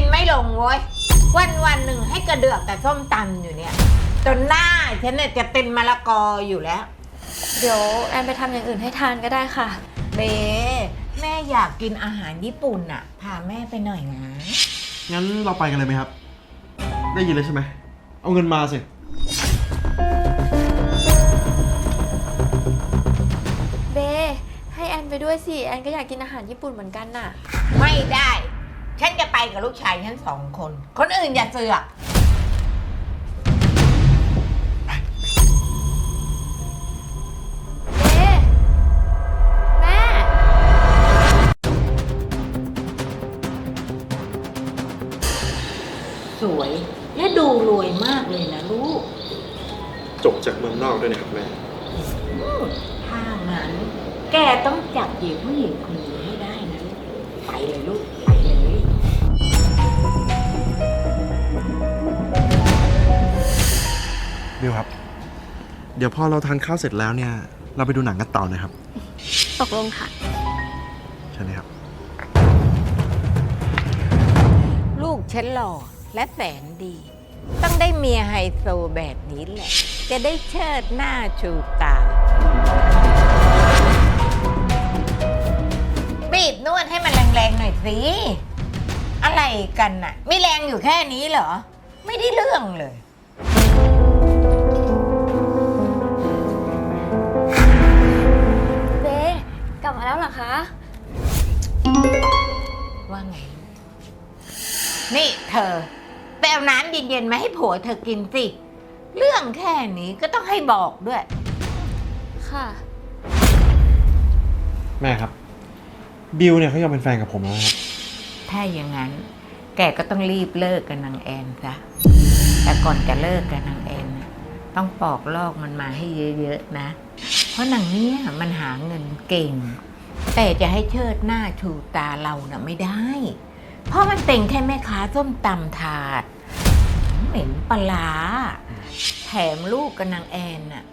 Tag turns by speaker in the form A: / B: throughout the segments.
A: กินไม่ลงเว้ย วันวันๆหนึ่งให้กระเดือกแต่ส้มตำอยู่เนี่ยจนหน้าฉันเนี่ยจะเป็นมะละกออยู่แล้ว
B: เดี๋ยวแอนไปทำอย่างอื่นให้ทานก็ได้ค่ะ
A: เบแม่อยากกินอาหารญี่ปุ่นอะพาแม่ไปหน่อยนะ
C: งั้นเราไปกันเลยไหมครับ ได้ยินเลยใช่ไหม เอาเงินมาสิ
B: เบ ให้แอนไปด้วยสิ แอนก็อยากกินอาหารญี่ปุ่นเหมือนกันน่ะ
A: ไม่ได้ ฉันจะไปกับลูกชายฉันสองคน คนอื่นอย่าเสือก
B: เบแม่
A: สวยและดูรวยมากเลยนะลูก
C: จบจากเมืองนอกด้วยนะครับแม่
A: ถ้างั้น แกต้องจับหญิงผู้หญิงคนนี้ให้ได้นะลูกไปเลยลูก
C: บิวครับ เดี๋ยวพอเราทานข้าวเสร็จแล้วเนี่ย เราไปดูหนังกันต่อนะครับ
B: ตกลงค่ะ
C: ใช่ไหมครับ
A: ลูกฉันหล่อและแสนดี ต้องได้เมียไฮโซแบบนี้แหละ จะได้เชิดหน้าชูตา บีบนวดให้มันแรงๆหน่อยสิ อะไรกันน่ะ ไม่แรงอยู่แค่นี้เหรอ ไม่ได้เรื่องเลย
B: แล้วเหรอคะ
A: ว่าไง นี่เธอไปเอาน้ำเย็นๆมาให้ผัวเธอกินสิ เรื่องแค่นี้ก็ต้องให้บอกด้วย
B: ค่ะ
C: แม่ครับ บิวเนี่ยเขายอมเป็นแฟนกับผมแล้วนะครับ
A: ถ้าอย่างนั้น แกก็ต้องรีบเลิกกับนางแอนซะ แต่ก่อนจะเลิกกับนางแอนน่ะต้องปอกลอกมันมาให้เยอะๆนะ เพราะนางเนี้ยมันหาเงินเก่ง แต่จะให้เชิดหน้าชูตาเราน่ะไม่ได้ เพราะมันเป็นแค่แม่ค้าส้มตำถาด เหม็นปลาร้าแถมลูกกับนางแอนน่ะ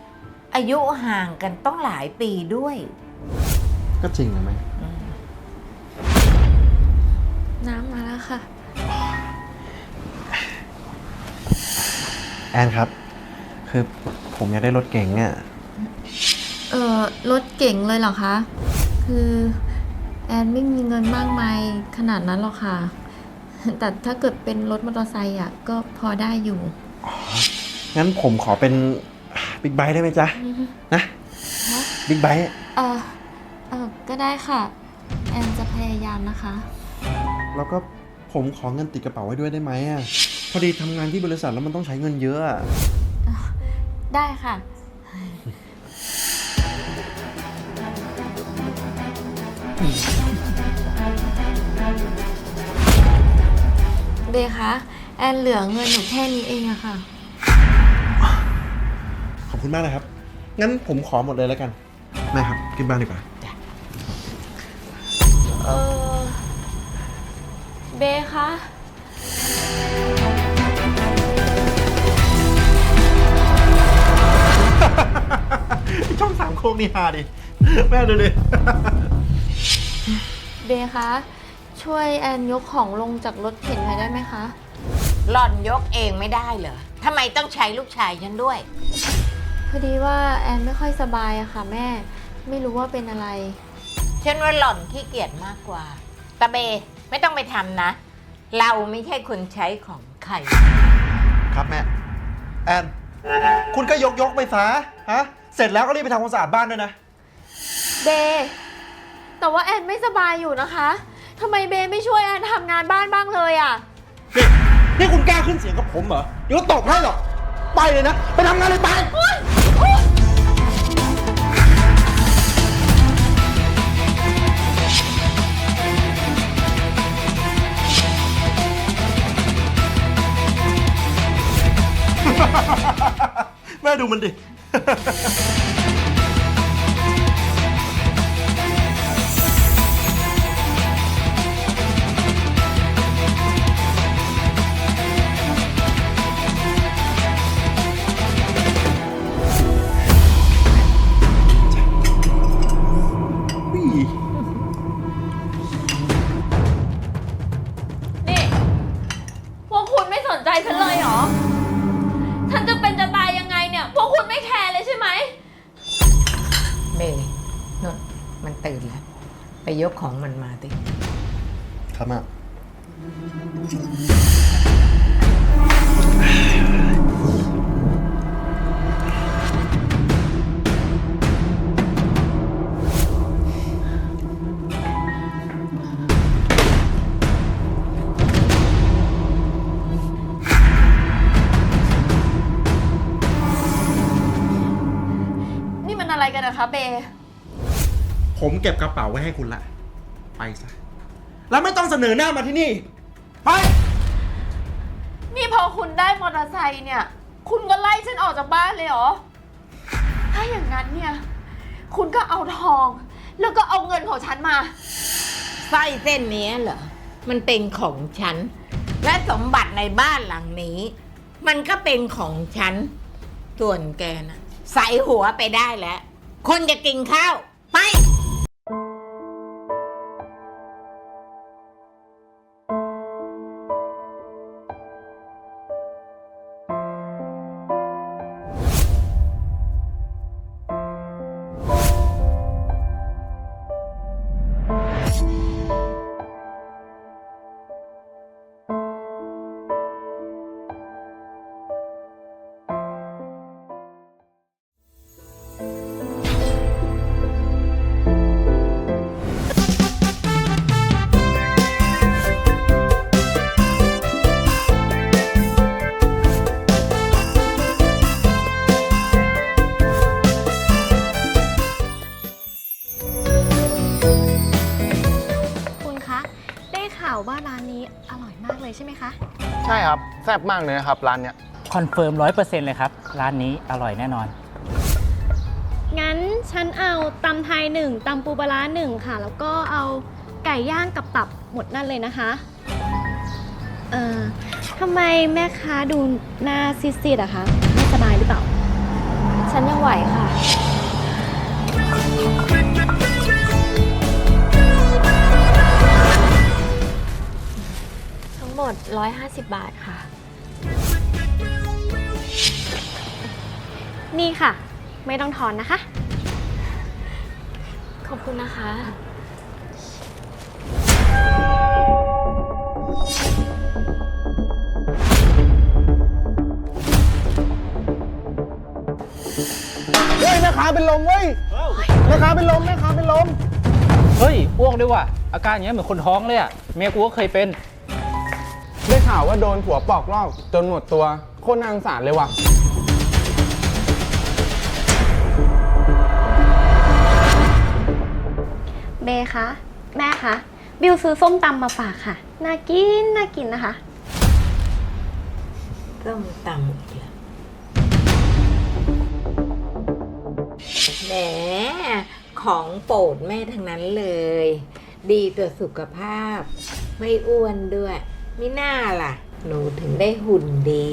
A: อายุห่างกันต้องหลายปีด้วย
C: ก็จริงนะแม่
A: อืม
B: น้ำมาแล้วค่ะ
C: แอนครับ คือผมอยากได้รถเก๋งเนี่ย
B: เออรถเก่งเลยเหรอคะ คือแอนไม่มีเงินมากมายขนาดนั้นหรอกค่ะ แต่ถ้าเกิดเป็นรถมอเตอร์ไซค์อะก็พอได้อยู่
C: งั้นผมขอเป็นบิ๊กไบค์ได้ไหมจ๊ะ นะ
B: ฮะ
C: บิ๊กไบค์
B: เออเออก็ได้ค่ะ แอนจะพยายามนะคะ
C: แล้วก็ผมขอเงินติดกระเป๋าไว้ด้วยได้ไหมอะ พอดีทำงานที่บริษัทแล้วมันต้องใช้เงินเยอะอะ
B: ได้ค่ะ เบคะ แอนเหลือเงินอยู่แค่นี้เองอะค่ะ
C: ขอบคุณมากนะครับ งั้นผมขอหมดเลยแล้วกันแม่ครับขึ้นบ้านดีกว่า
B: เออ เบคะ
C: ช่องสามโค้งนี่ฮาดิ แม่ดูดิ
B: เบคะ ช่วยแอนยกของลงจากรถเข็นหน่อยได้ไหมคะ
A: หล่อนยกเองไม่ได้เหรอทำไมต้องใช้ลูกชายฉันด้วย
B: พอดีว่าแอนไม่ค่อยสบายอะค่ะ แม่ ไม่รู้ว่าเป็นอะไร
A: ฉันว่าหล่อนขี้เกียจมากกว่าตะเบไม่ต้องไปทำนะ เราไม่ใช่คนใช้ของใคร
C: ครับแม่ แอน คุณก็ยกยกไปซะฮะ เสร็จแล้วก็รีบไปทำความสะอาดบ้านด้วยนะ
B: เบ แต่ว่าแอนไม่สบายอยู่นะคะทำไมเบไม่ช่วยแอนทำงานบ้านบ้างเลยอะ
C: นี่นี่คุณกล้าขึ้นเสียงกับผมเหรอ เดี๋ยวตบให้หรอกไปเลยนะ ไปทำงานเลยไป แม่ดูมันดิ
B: ไป
A: ยกของมันมาติ
C: ครับแม่
B: นี่มันอะไรกันนะคะเบ
C: ผมเก็บกระเป๋าไว้ให้คุณละ ไปซะ แล้วไม่ต้องเสนอหน้ามาที่นี่ ไป
B: นี่พอคุณได้มอเตอร์ไซค์เนี่ย คุณก็ไล่ฉันออกจากบ้านเลยเหรอ ถ้าอย่างนั้นเนี่ย คุณก็เอาทอง แล้วก็เอาเงินของฉันมา
A: สร้อยเส้นเนี้ยเหรอ มันเป็นของฉัน และสมบัติในบ้านหลังนี้ มันก็เป็นของฉัน ส่วนแกนะใส่หัวไปได้แล้ว คนจะกินข้าวา
D: วว่าร้านนี้อร่อยมากเลยใช่ไหมคะ
E: ใช่ครับ แซ่บมากเลยนะครับร้านเนี้ย
F: คอนเฟิร์มร้อยเปอร์เซ็นต์เลยครับ ร้านนี้อร่อยแน่นอน
D: งั้นฉันเอาตำไทยหนึ่งตำปูปลาร้าหนึ่งค่ะ แล้วก็เอาไก่ย่างกับตับหมดนั่นเลยนะคะ เอ่อทำไมแม่ค้าดูหน้าซีดๆอะคะ ไม่สบายหรือเปล่า
B: ฉันยังไหวค่ะ หมด 150 บาทค่ะ
D: นี่ค่ะ ไม่ต้องทอนนะคะ
B: ขอบคุณนะคะ
E: เฮ้ยแม่ค้าเป็นลมเว้ยแม่ค้าเป็นลมแม่ค้าเป็นลม
F: เฮ้ยอ้วกด้วยว่ะอาการอย่างเงี้ยเหมือนคนท้องเลยอะเมียกูก็เคยเป็น
E: ได้ ข่าวว่าโดนผัวปอกลอกจนหมดตัวโคตรนางสารเลยว่ะ
D: เบคะ แม่คะ บิวซื้อส้มตำมาฝากค่ะ น่ากิน น่ากินนะคะ
A: ต้มตำอีกแล้วแหมของโปรดแม่ทั้งนั้นเลย ดีต่อสุขภาพ ไม่อ้วนด้วย มิน่าล่ะ หนูถึงได้หุ่นดี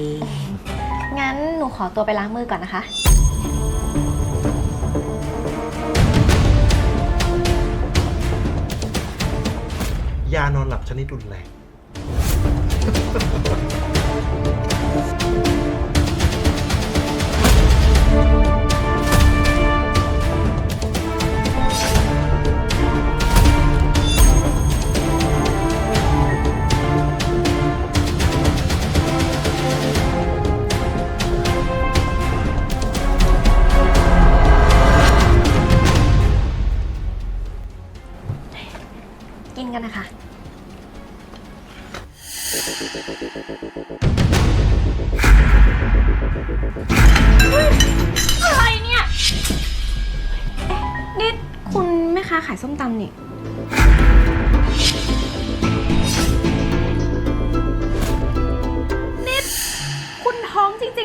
D: งั้นหนูขอตัวไปล้างมือก่อนนะคะ
C: ยานอนหลับชนิดรุนแรง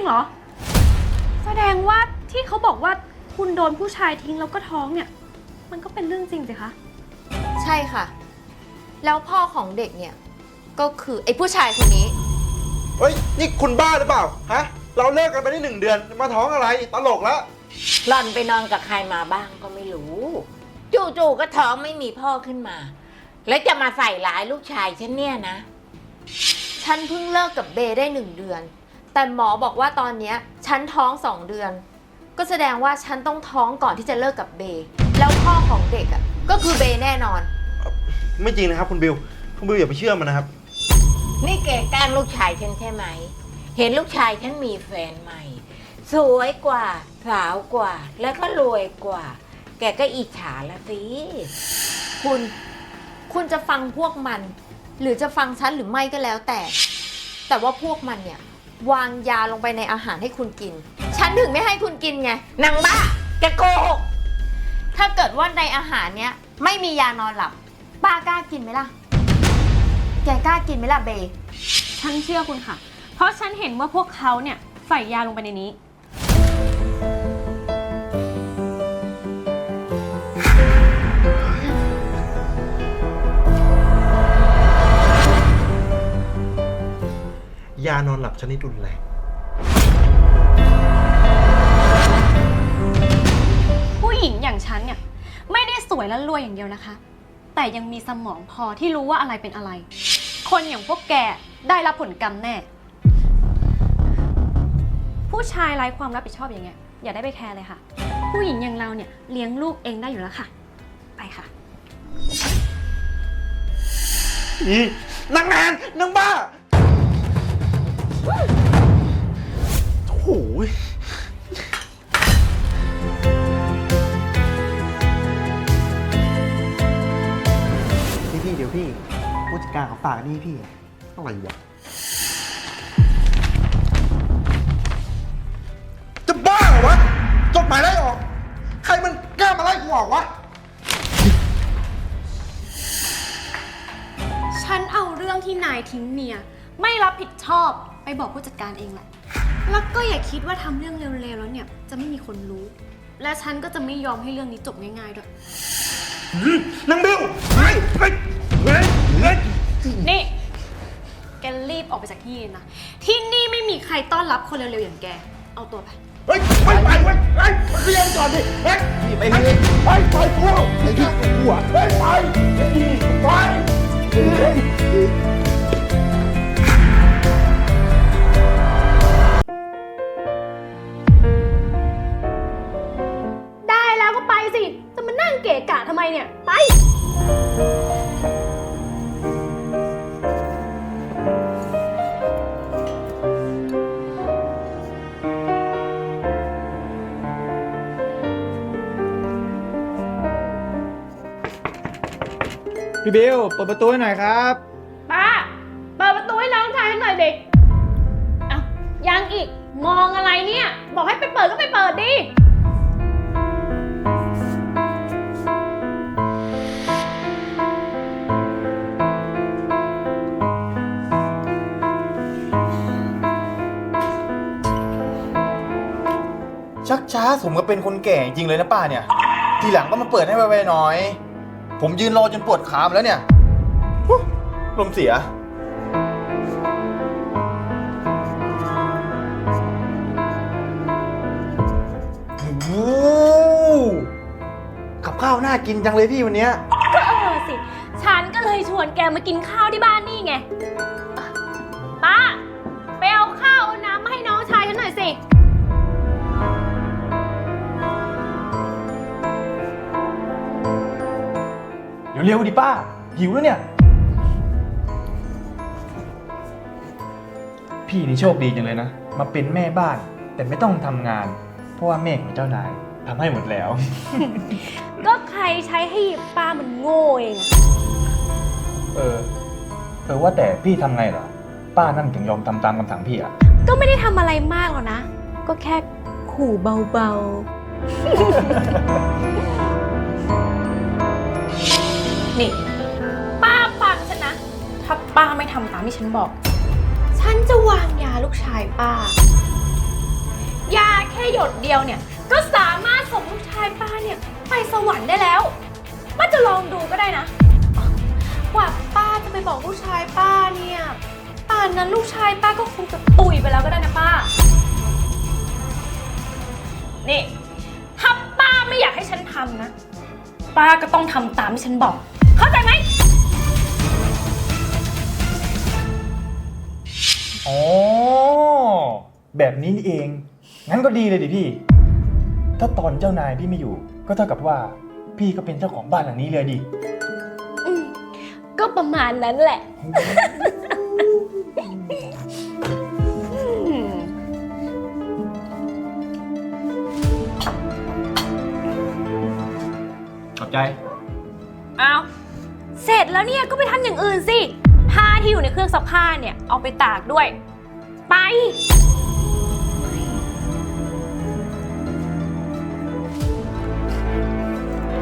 D: เหรอ แสดงว่าที่เขาบอกว่าคุณโดนผู้ชายทิ้งแล้วก็ท้องเนี่ย มันก็เป็นเรื่องจริงสิคะ
B: ใช่ค่ะ แล้วพ่อของเด็กเนี่ย ก็คือไอ้ผู้ชายคนนี้
C: เฮ้ย นี่คุณบ้าหรือเปล่า ฮะ เราเลิกกันไปได้หนึ่งเดือน มาท้องอะไร ตลกแล้ว
A: หล่อนไปนอนกับใครมาบ้างก็ไม่รู้ จู่ๆก็ท้องไม่มีพ่อขึ้นมา แล้วจะมาใส่ร้ายลูกชายฉันเนี่ยนะ
B: ใฉันเพิ่งเลิกกับเบย์ได้หนึ่งเดือน แต่หมอบอกว่าตอนเนี้ยฉันท้องสองเดือน ก็แสดงว่าฉันต้องท้องก่อนที่จะเลิกกับเบย์แล้วพ่อของเด็กอะก็คือเบย์แน่นอน
C: ไม่จริงนะครับคุณบิว คุณบิวอย่าไปเชื่อมันนะครับ
A: นี่แกแกล้งลูกชายฉันใช่ไหม เห็นลูกชายฉันมีแฟนใหม่ สวยกว่า สาวกว่า แล้วก็รวยกว่า แกก็อิจฉาละสิ
B: คุณคุณจะฟังพวกมัน หรือจะฟังฉันหรือไม่ก็แล้วแต่ แต่ว่าพวกมันเนี่ย วางยาลงไปในอาหารให้คุณกิน ฉันถึงไม่ให้คุณกินไง
A: นางบ้าแกโกหก
B: ถ้าเกิดว่าในอาหารเนี้ยไม่มียานอนหลับ ป้ากล้ากินไหมล่ะ แกกล้ากินไหมล่ะเบย์
D: ฉันเชื่อคุณค่ะ เพราะฉันเห็นว่าพวกเขาเนี่ยใส่ยาลงไปในนี้
C: ยานอนหลับชนิดรุนแรง
D: ผู้หญิงอย่างฉันเนี่ย ไม่ได้สวยและรวยอย่างเดียวนะคะ แต่ยังมีสมองพอที่รู้ว่าอะไรเป็นอะไร คนอย่างพวกแกได้รับผลกรรมแน่ ผู้ชายไร้ความรับผิดชอบอย่างเงี้ยอย่าได้ไปแคร์เลยค่ะ ผู้หญิงอย่างเราเนี่ยเลี้ยงลูกเองได้อยู่แล้วค่ะ ไปค่ะ
C: อีนางแอนนางบ้า โอ้โหยพี่พี่เดี๋ยวพี่ผู้จัดการเขาฝากนี่พี่ อะไรวะ จะบ้าเหรอวะ จดหมายไล่ออก ใครมันกล้ามาไล่กูออกวะ
D: ฉันเอาเรื่องที่นายทิ้งเมีย ไม่รับผิดชอบ ไปบอกผู้จัดการเองแหละ แล้วก็อย่าคิดว่าทำเรื่องเร็วๆแล้วเนี่ย จะไม่มีคนรู้ และฉันก็จะไม่ยอมให้เรื่องนี้จบง่ายๆด้วย
C: นางบิวเฮ้ยเฮ้ยเฮ้ยเฮ้ย
D: นี่ แกรีบออกไปจากที่นี่นะ ที่นี่ไม่มีใครต้อนรับคนเร็วๆอย่างแก เอาตัวไป
C: เฮ้ยไปไปเว้ยเฮ้ยมาเคลียร์ก่อนดิเฮ้ยไปเลยไปไปกูไอ้ข้ากูอะเฮ้ยไปไปไปะ
D: กะทำไมเนี่ย ไป
E: พี่บิวเปิดประตูให้หน่อยครับ
D: ป้า เปิดประตูให้น้องชายฉันหน่อยเด็ก เอ้ายังอีก มองอะไรเนี่ย บอกให้ไปเปิดก็ไปเปิดดิ
G: ชักช้าสมกับเป็นคนแก่จริงเลยนะป้าเนี่ย ทีหลังก็มาเปิดให้ไวๆหน่อย ผมยืนรอจนปวดขามแล้วเนี่ยลมเสีย โอ้กับข้าวน่ากินจังเลยพี่วันเนี้ย
D: ก็เออสิ ฉันก็เลยชวนแกมากินข้าวที่บ้านนี่ไง เร็
G: วๆดิป้า หิวแล้วเนี่ย พี่นี่โชคดีจังเลยนะ มาเป็นแม่บ้าน แต่ไม่ต้องทำงาน เพราะว่าแม่ของเจ้านายทำให้หมดแล้ว
D: ก็ใครใช้ให้ป้ามันโง่เองอะ
G: เออ เออว่าแต่พี่ทำไงเหรอ ป้านั่นถึงยอมทำตามคำสั่งพี่อะ
D: ก็ไม่ได้ทำอะไรมากหรอกนะ ก็แค่ขู่เบาๆ นี่ ป้าฟังฉันนะ ถ้าป้าไม่ทำตามที่ฉันบอก ฉันจะวางยาลูกชายป้า ยาแค่หยดเดียวเนี่ย ก็สามารถส่งลูกชายป้าเนี่ย ไปสวรรค์ได้แล้วป้าจะลองดูก็ได้นะกว่าป้าจะไปบอกลูกชายป้าเนี่ยป่านนั้นลูกชายป้าก็คงจะตุยไปแล้วก็ได้นะป้า นี่ถ้าป้าไม่อยากให้ฉันทำนะ ป้าก็ต้องทำตามที่ฉันบอก
G: อ๋อ แบบนี้นี่เอง งั้นก็ดีเลยดิพี่ ถ้าตอนเจ้านายพี่ไม่อยู่ ก็เท่ากับว่า พี่ก็เป็นเจ้าของบ้านหลังนี้เลยดิ
D: อืมก็ประมาณนั้นแหละ อืม
G: ขอบใจ
D: เอาเสร็จแล้วเนี่ยก็ไปทำอย่างอื่นสิผ้า ที่อยู่ในเครื่องซักผ้าเนี่ยเอาไปตากด้วย ไป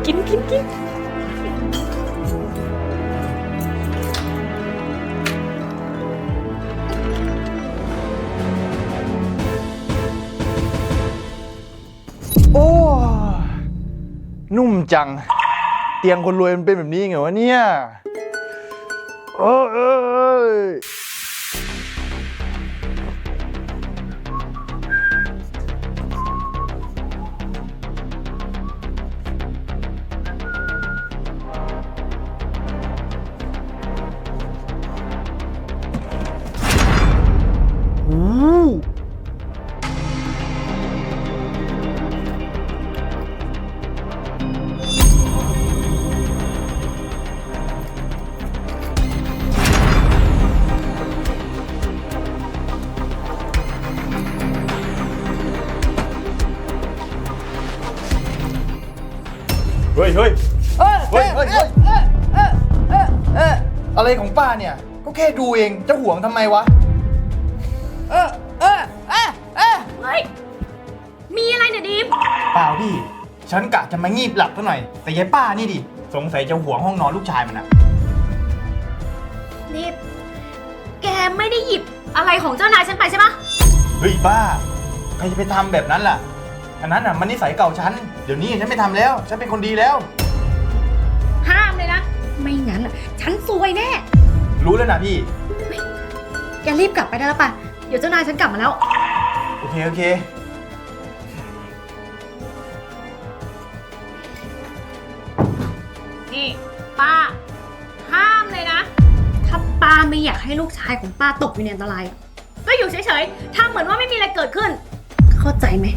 D: กินกินกิน
G: โอ้ นุ่มจัง เตียงคนรวยมันเป็นแบบนี้ไงวะเนี่ย เอ เฮ้ย เฮ้ยเฮ้ยเฮ้ยเฮ้ยอะไรของป้าเนี่ย ก็แค่ดูเองจะห่วงทำไมวะ
D: เฮ้ยมีอะไรเนี่ยดีม
G: เปล่าพี่ ฉันกะจะมางีบหลับซะหน่อย แต่ยายป้านี่ดิ สงสัยจะห่วงห้องนอนลูกชายมันอะ
D: นี่แกไม่ได้หยิบอะไรของเจ้านายฉันไปใช่ปะ
G: เฮ้ยป้า ใครจะไปทำแบบนั้นล่ะอันนั้นอะมันนิสัยเก่าฉัน เดี๋ยวนี้ฉันไม่ทำแล้ว ฉันเป็นคนดีแล้ว
D: ห้ามเลยนะ ไม่งั้นอะฉันซวยแน่
G: รู้แล้วนะพี่
D: แกรีบกลับไปได้แล้วป่ะ เดี๋ยวเจ้านายฉันกลับมาแล้ว
G: โอเค โอเค
D: นี่ป้า ห้ามเลยนะ ถ้าป้าไม่อยากให้ลูกชายของป้าตกอยู่ในอันตรายอะก็อยู่เฉยๆทำเหมือนว่าไม่มีอะไรเกิดขึ้น เข้าใจไหม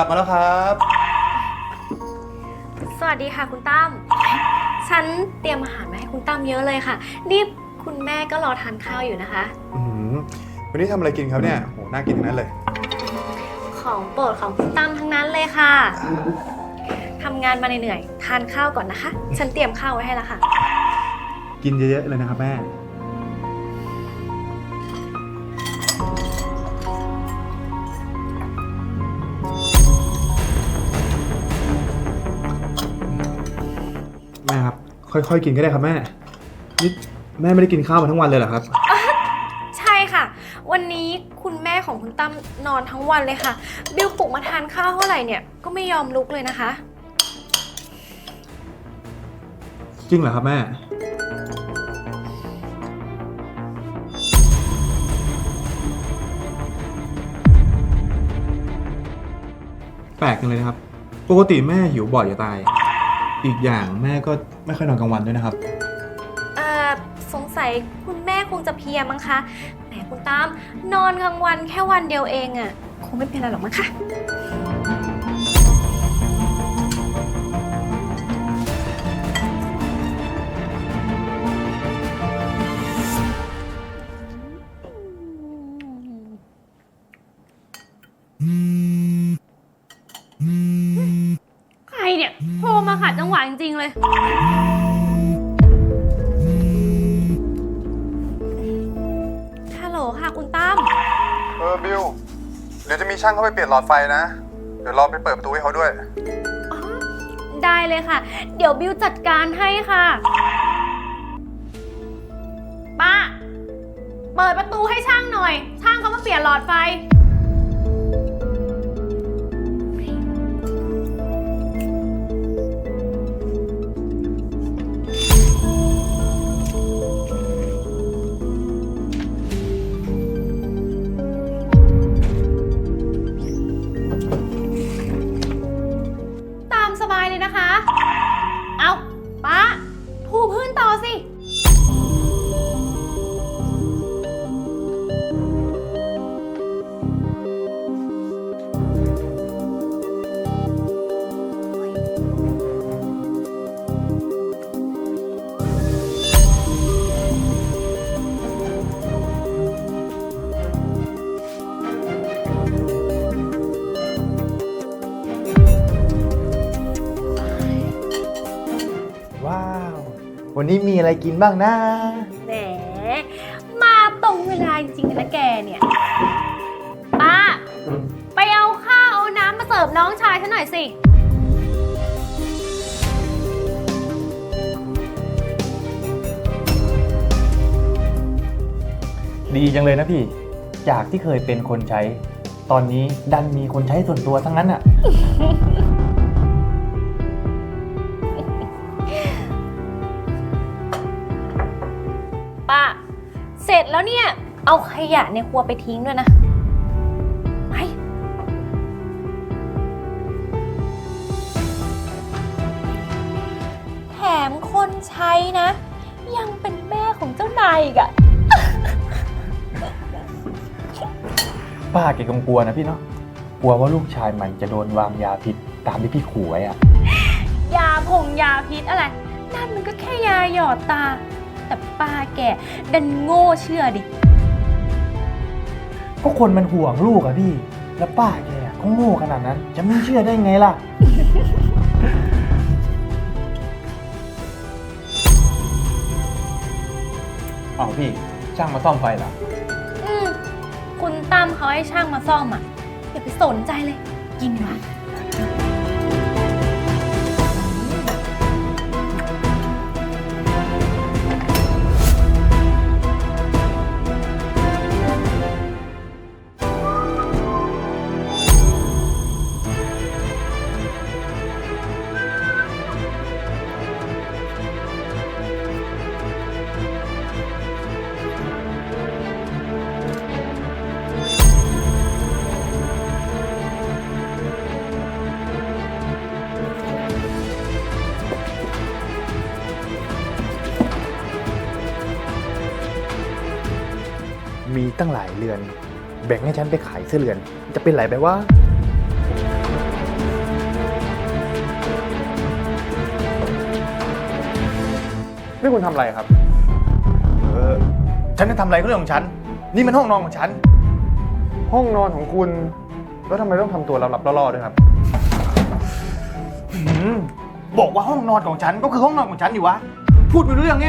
G: ลับมาแล้วครับ
D: สวัสดีค่ะคุณตั้ม ฉันเตรียมอาหารมาให้คุณตั้มเยอะเลยค่ะ นี่คุณแม่ก็รอทานข้าวอยู่นะคะ
H: อืมวันนี้ทำอะไรกินครับเนี่ยโหน่ากินทั้งนั้นเลย
D: ของโปรดของคุณตั้มทั้งนั้นเลยค่ะทำงานมาเหนื่อยๆทานข้าวก่อนนะคะ ฉันเตรียมข้าวไว้ให้แล้วค่ะ
H: กินเยอะๆเลยนะครับแม่ ครับค่อยๆ กินก็ได้ครับแม่นี่แม่ไม่ได้กินข้าวมาทั้งวันเลยเหรอครับ
D: ใช่ค่ะ วันนี้คุณแม่ของคุณตั้มนอนทั้งวันเลยค่ะ บิวปลุกมาทานข้าวเท่าไหร่เนี่ยก็ไม่ยอมลุกเลยนะคะ
H: จริงเหรอครับแม่ แปลกจังเลยนะครับ ปกติแม่หิวบ่อยจะตาย อีกอย่างแม่ก็ ไม่ค่อยนอนกลางวันด้วยนะครับ
D: เอ่อสงสัยคุณแม่คงจะเพลียมั้งคะ แหมคุณตั้มนอนกลางวันแค่วันเดียวเองอะ่ะ คงไม่เป็นไรหรอกมั้งคะใครเนี่ยโทรมาขั ดจังหวะจริงๆเลย ฮัลโหลค่ะคุณตั้ม
H: เออบิลเดี๋ยวจะมีช่างเข้าไปเปลี่ยนหลอดไฟนะ เดี๋ยวรอไปเปิดประตูให้เขาด้วย
D: อ๋อได้เลยค่ะ เดี๋ยวบิวจัดการให้ค่ะ ป้า เปิดประตูให้ช่างหน่อย ช่างเขามาเปลี่ยนหลอดไฟ นะคะ
G: วันนี้มีอะไรกินบ้างนะ
D: แหม มาตรงเวลาจริงๆเลยนะแกเนี่ยป้าไปเอาข้าวเอาน้ำมาเสิร์ฟน้องชายฉันหน่อยสิ
G: ดีจังเลยนะพี่ จากที่เคยเป็นคนใช้ ตอนนี้ดันมีคนใช้ส่วนตัวทั้งนั้นอะ
D: เนี่ยเอาขยะในครัวไปทิ้งด้วยนะ ไป แถมคนใช้นะ ยังเป็นแม่ของเจ้านายอีกอะ
G: ป้าแกกลัวนะพี่เนาะ กลัวว่าลูกชายมันจะโดนวางยาพิษตามที่พี่ขู่ไว้อะ
D: ยาผงยาพิษอะไร นั่นมันก็แค่ยาหยอดตา แต่ป้าแกดันโง่เชื่อดิ
G: ก็คนมันห่วงลูกอะพี่ แล้วป้าแกอะก็โง่ขนาดนั้น จะไม่เชื่อได้ไงล่ะ เอาพี่ช่างมาซ่อมไฟเหรอ
D: อืมคุณตั้มเขาให้ช่างมาซ่อมอะอย่าไปสนใจเลย กินวะ
G: ตั้งหลายเรือน แบ่งให้ฉันไปขายเสื้อเรือน จะเป็นไรไปว่า
E: นี่คุณทำอะไรครับ
G: เออ ฉันจะทำอะไรก็เรื่องของฉัน นี่มันห้องนอนของฉัน
E: ห้องนอนของคุณ แล้วทำไมต้องทำตัวลับๆล่อๆด้วยครับ
G: หืมบอกว่าห้องนอนของฉันก็คือห้องนอนของฉันอยู่วะ พูดไม่รู้เรื่องไง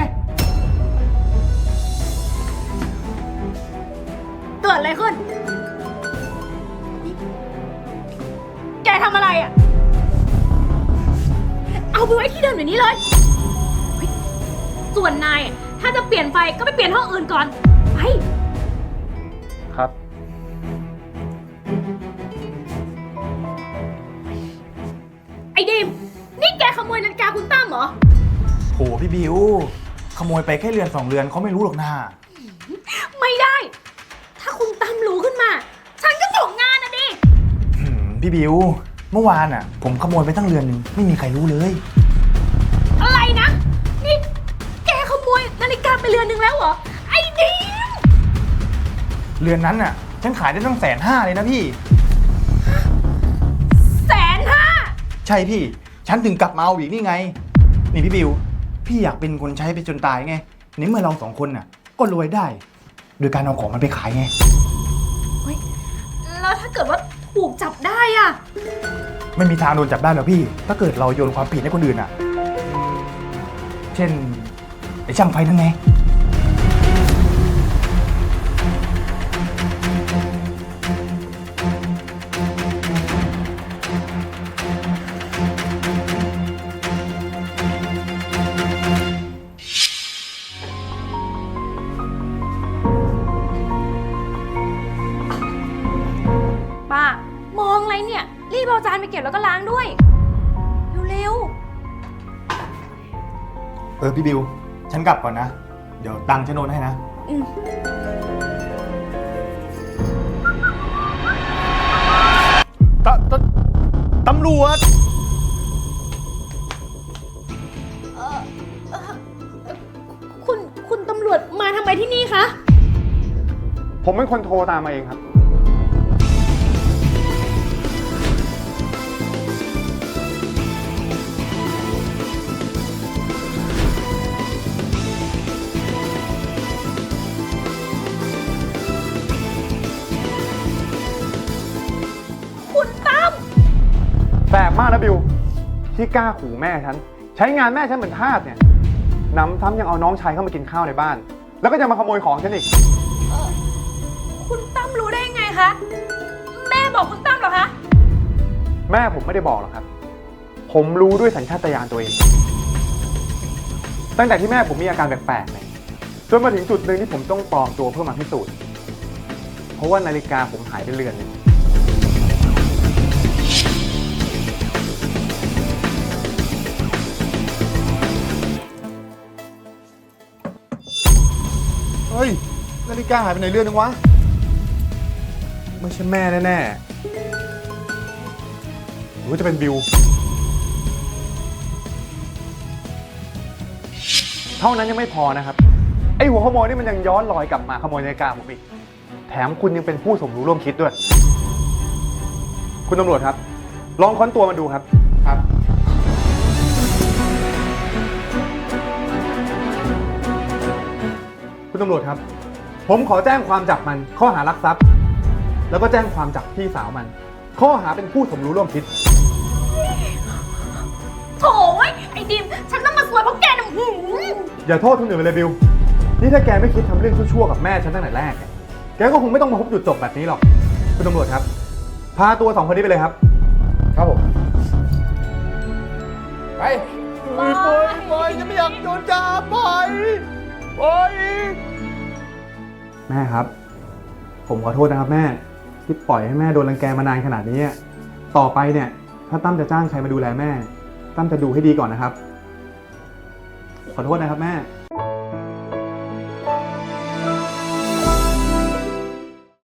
D: ส่วนนายอะถ้าจะเปลี่ยนไฟก็ไปเปลี่ยนห้องอื่นก่อน ไป
E: ครับ
D: ไอ้ดิม นี่แกขโมยนาฬิกาคุณตั้มเหรอ
G: โอ้พี่บิว ขโมยไปแค่เรือนสองเรือนเขาไม่รู้หรอกนะ
D: ไม่ได้ ถ้าคุณตั้มรู้ขึ้นมา ฉันก็ตกงานนะดิ
G: หืมพี่บิว เมื่อวานอะ ผมขโมยไปตั้งเรือนหนึ่งไม่มีใครรู้เลย
D: เรือนนั้
G: นอะ ฉันขายได้ตั้งแสนห้าเลยนะพี่
D: แสนห้า
G: ใช่พี่ ฉันถึงกลับมาเอาอีกนี่ไง นี่พี่บิว พี่อยากเป็นคนใช้ไปจนตายไงในเมื่อเราสองคนน่ะ ก็รวยได้ โดยการเอาของมันไปขายไง
D: แล้วถ้าเกิดว่าถูกจับได้อะ
G: ไม่มีทางโดนจับได้หรอกพี่ ถ้าเกิดเราโยนความผิดให้คนอื่นอะ เช่นไอ้ช่างไฟนั่นไง
D: อ
G: พี่บิว ฉันกลับก่อนนะ เดี๋ยวตังค์ฉันโอนให้นะ
D: อืม
G: ตตำรวจคุณคุณตำรวจ
D: มาทำไมที่นี่คะ
E: ผมเป็นคนโทรตามมาเองครับ ที่กล้าขู่แม่ฉัน ใช้งานแม่ฉันเหมือนทาสเนี่ยน้ำซ้ำยังเอาน้องชายเข้ามากินข้าวในบ้าน แล้วก็ยังมาขโมยของฉันอีก
D: คุณตั้มรู้ได้ยังไงคะ แม่บอกคุณตั้มเหรอคะ
E: แม่ผมไม่ได้บอกหรอกครับ ผมรู้ด้วยสัญชาตญาณตัวเอง ตั้งแต่ที่แม่ผมมีอาการแปลกๆเนี่ยจนมาถึงจุดหนึ่งที่ผมต้องปลอมตัวเพื่อมาพิสูจน์ เพราะว่านาฬิกาผมหายไปเรือนหนึง
G: ฮ้ย นาฬิกาหายไปไหนเรื่องนึงวะ
E: ไม่ใช่แม่แน่ๆหรือว่าจะเป็นบิวเท่านั้นยังไม่พอนะครับ ไอ้หัวขโมยนี่มันยังย้อนรอยกลับมาขโมยนาฬิกาผมอีก แถมคุณยังเป็นผู้สมรู้ร่วมคิดด้วย คุณตำรวจครับ ลองค้นตัวมันดูครับ ตำรวจครับ ผมขอแจ้งความจับมันข้อหารักทรัพย์ แล้วก็แจ้งความจับพี่สาวมัน ข้อหาเป็นผู้สมรู้ร่วมคิด
D: โถ่เว้ยไอ้ดิม ฉันต้องมาสวยเพราะแกน่ะหืม
E: อย่าโทษคนอื่นไปเลยบิว นี่ถ้าแกไม่คิดทำเรื่องชั่วๆกับแม่ฉันตั้งแต่แรกเนี่ยแกก็คงไม่ต้องมาพบจุดจบแบบนี้หรอก คุณตำรวจครับ พาตัวสองคนนี้ไปเลยครับ
G: ครับผม ไป ปล่อยปล่อยปล่อยจะไม่อยากโดนจับปล่อยปล่อย
E: แม่ครับ ผมขอโทษนะครับแม่ ที่ปล่อยให้แม่โดนรังแกมานานขนาดนี้ ต่อไปเนี่ย ถ้าตั้มจะจ้างใครมาดูแลแม่ ตั้มจะดูให้ดีก่อนนะครับ ขอโทษนะครับแม่